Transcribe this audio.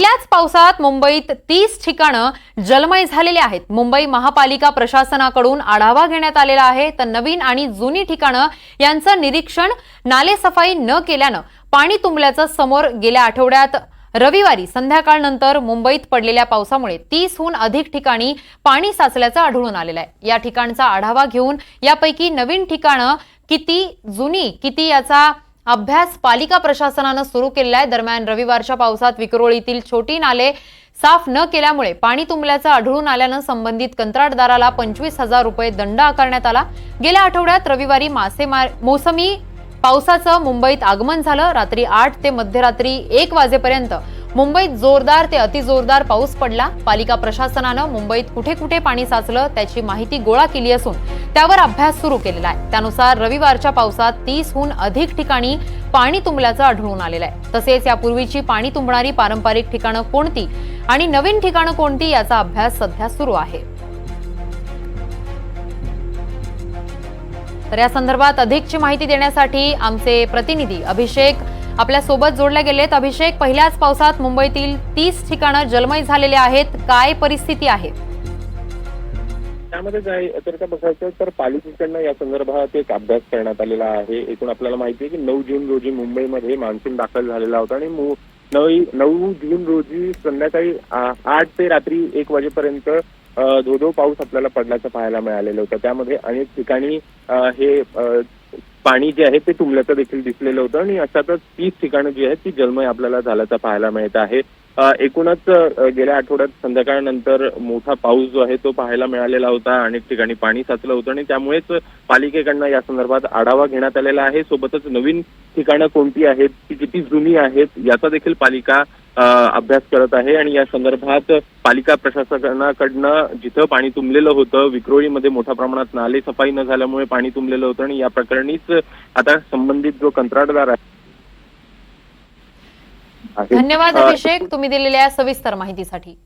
पहिल्याच पावसात मुंबईत तीस ठिकाणं जलमय झालेली आहेत. मुंबई महापालिका प्रशासनाकडून आढावा घेण्यात आलेला आहे. तर नवीन आणि जुनी ठिकाणं यांचं निरीक्षण नालेसफाई न केल्यानं पाणी तुंबल्याचं समोर गेल्या आठवड्यात रविवारी संध्याकाळनंतर मुंबईत पडलेल्या पावसामुळे तीसहून अधिक ठिकाणी पाणी साचल्याचं आढळून आलेलं आहे. या ठिकाणचा आढावा घेऊन यापैकी नवीन ठिकाणं किती जुनी किती याचा अभ्यास पालिका प्रशासनानं सुरू केलेला आहे दरम्यान रविवारच्या पावसात विक्रोळीतील छोटी नाले साफ न केल्यामुळे पाणी तुंबल्याचं आढळून आल्यानं संबंधित कंत्राटदाराला पंचवीस हजार रुपये दंड आकारण्यात आला. गेल्या आठवड्यात रविवारी मासेमार मोसमी पावसाचं मुंबईत आगमन झालं. रात्री आठ ते मध्यरात्री एक वाजेपर्यंत मुंबईत जोरदार ते अतिजोरदार पाऊस पडला. पालिका प्रशासनानं मुंबईत कुठे कुठे पाणी साचलं त्याची माहिती गोळा केली असून त्यावर अभ्यास सुरू केलेला आहे. त्यानुसार रविवारच्या पावसात तीसहून अधिक ठिकाणी पाणी तुंबल्याचं आढळून आलेलं आहे. तसेच यापूर्वीची पाणी तुंबणारी पारंपरिक ठिकाणं कोणती आणि नवीन ठिकाणं कोणती याचा अभ्यास सध्या सुरू आहे. तर या संदर्भात अधिकची माहिती देण्यासाठी आमचे प्रतिनिधी अभिषेक आपल्यासोबत जोडल्या गेलेत. अभिषेक पहिल्याच पावसात मुंबईतील तीस ठिकाणं जलमय झालेले आहेत. काय परिस्थिती आहे? त्यामध्ये काय तर का बघायचं तर पालिकेकडनं या संदर्भात एक अभ्यास करण्यात आलेला आहे. एकूण आपल्याला माहिती आहे की नऊ जून रोजी मुंबईमध्ये मान्सून दाखल झालेला होता आणि नऊ नऊ जून रोजी संध्याकाळी आठ ते रात्री एक वाजेपर्यंत अ, धोधो पाऊस आपल्याला पडल्याचं पाहायला मिळालेलं होतं. त्यामध्ये अनेक ठिकाणी हे पाणी जे आहे ते तुंबल्याचं देखील दिसलेलं होतं आणि अशातच तीस ठिकाणं जी आहेत ती जलमय आपल्याला झाल्याचं पाहायला मिळत आहे. एकूणच गेल्या आठवड्यात संध्याकाळनंतर मोठा पाऊस जो आहे तो पाहायला मिळालेला होता. अनेक ठिकाणी पाणी साचलं होतं आणि त्यामुळेच पालिकेकडनं या संदर्भात आढावा घेण्यात आलेला आहे. सोबतच नवीन ठिकाणं कोणती आहेत? ती किती जुनी आहेत? याचा देखील पालिका अभ्यास करत आहे आणि या संदर्भात पालिका प्रशासनाकडनं जिथं पाणी तुंबलेलं होतं विक्रोळीमध्ये मोठ्या प्रमाणात नाले सफाई न झाल्यामुळे पाणी तुंबलेलं होतं आणि या प्रकरणीच आता संबंधित जो कंत्राटदार आहे, धन्यवाद अभिषेक तुम्ही दिलेल्या सविस्तर माहितीसाठी.